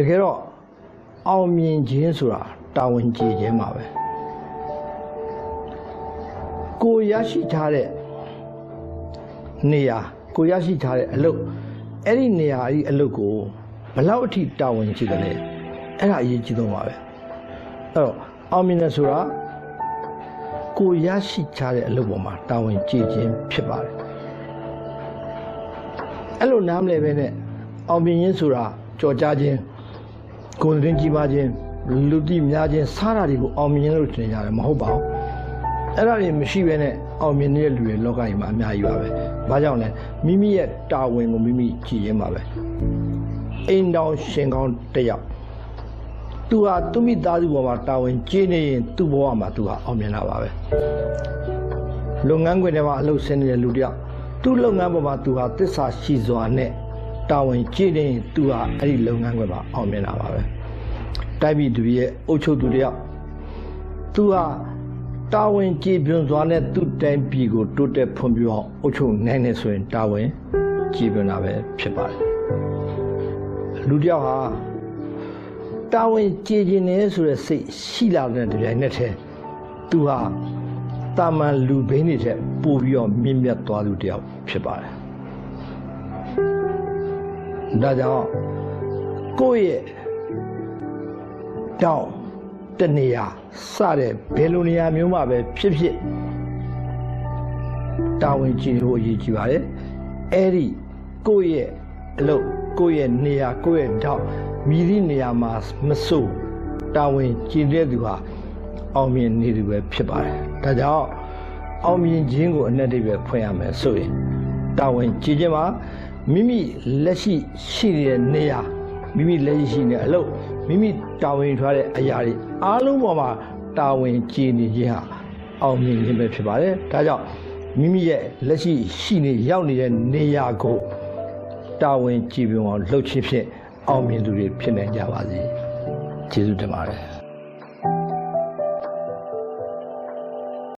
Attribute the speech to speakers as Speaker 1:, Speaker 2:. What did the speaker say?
Speaker 1: တကယ်တော့အောင်မြင်ခြင်းဆိုတာတာဝန်ကျေခြင်းပါပဲကိုရရှိထားတဲ့နေရာကိုရရှိထားတဲ့အလုပ်အဲ့ဒီနေရာအဲ့ဒီအလုပ်ကိုဘယ်လောက်အထိတာဝန်ရှိတယ်လဲအဲ့ဒါအရေးကြီးဆုံးပါပဲအဲ့တော့အောင်မြင်တယ်ဆိုတာကိုရရှိထားတဲ့အလုပ်ပေါ်မှာတာဝန်ကျေခြင်းဖြစ်ပါတယ်အဲ့လိုနားမလဲပဲနဲ့အောင်မြင်ခြင်းဆိုတာကြော်ကြားခြင်း ကိုယ်တွင်ကြီးပါခြင်းလူတိများခြင်းစားတာတွေကိုအောင်မြင်လို့ထင်ကြတယ်မဟုတ်ပါဘူးအဲ့ဒါတွေမရှိဘဲနဲ့အောင်မြင်တဲ့လူတွေလောကကြီးမှာအများကြီးပါပဲ။ဘာကြောင့်လဲမိမိရဲ့တာဝန်ကိုမိမိကြည်ရင်ပါပဲ။အိမ်တော်ရှင်ကောင်းတစ်ယောက်သူဟာသူမိသားစုပေါ်မှာတာဝန်ကြီးနေရင်သူ့ဘဝမှာသူဟာအောင်မြင်တာပါပဲ။လုပ်ငန်းခွင်ထဲမှာအလုပ်ဆင်းနေတဲ့လူတစ်ယောက်သူ့လုပ်ငန်းပေါ်မှာသူဟာတစ္ဆာရှိစွာနဲ့ တာဝန်ကြီးနေရင်သူဟာအဲ့ဒီလုပ်ငန်းခွင်မှာအောင်မြင်တာပါပဲ။တိုက်ပြီးသူရဲ့အုပ်ချုပ်သူတစ်ယောက်သူဟာတာဝန်ကြည်ပြွန်စွာနဲ့သူ့တိုင်းပြည်ကိုတိုးတက်ဖွံ့ဖြိုးအောင်အုပ်ချုပ်နိုင်နေဆိုရင်တာဝန်ကြည်ပြွန်တာပဲဖြစ်ပါတယ်လူတစ်ယောက်ဟာတာဝန်ကြည်ကျင်နေဆိုတဲ့စိတ်ရှိလာတဲ့တပြိုင်နက်တည်းသူဟာတာမန်လူဘိန်းတွေထက်ပိုပြီးတော့မြင့်မြတ်သွားသူတစ်ယောက်ဖြစ်ပါတယ် ဒါကြောင့်ကိုယ့်ရဲ့တောင်းတနေရာစတဲ့ဘယ်လိုနေရာမျိုးမှာပဲဖြစ်ဖြစ်တာဝန်ကြည့်လို့အရေးကြီးပါတယ်အဲ့ဒီကိုယ့်ရဲ့အလုပ်ကိုယ့်ရဲ့နေရာကိုယ့်ရဲ့တောက်မြည်သည့်နေရာမှာမစို့တာဝန်ကြည့်တဲ့သူဟာအောင်မြင်နေသူပဲဖြစ်ပါတယ်ဒါကြောင့်အောင်မြင်ခြင်းကိုအနက်တိပဲဖွင့်ရမယ်ဆိုရင်တာဝန်ကြည့်ခြင်းမှာ မိမိလက်ရှိရှိနေတဲ့နေရာမိမိလက်ရှိရှိနေတဲ့အလုပ်မိမိတာဝန်ထားတဲ့အရာတွေအားလုံးပေါ်မှာတာဝန်ကြည်နေခြင်းဟာအောင်မြင်ခြင်းပဲဖြစ်ပါတယ်။ဒါကြောင့်မိမိရဲ့လက်ရှိရှိနေရောက်နေတဲ့နေရာကိုတာဝန်ကြည်ပြောင်းအောင်လှုပ်ခြင်းဖြင့်အောင်မြင်သူတွေဖြစ်နိုင်ကြပါစေ။ကျေးဇူးတင်ပါတယ်။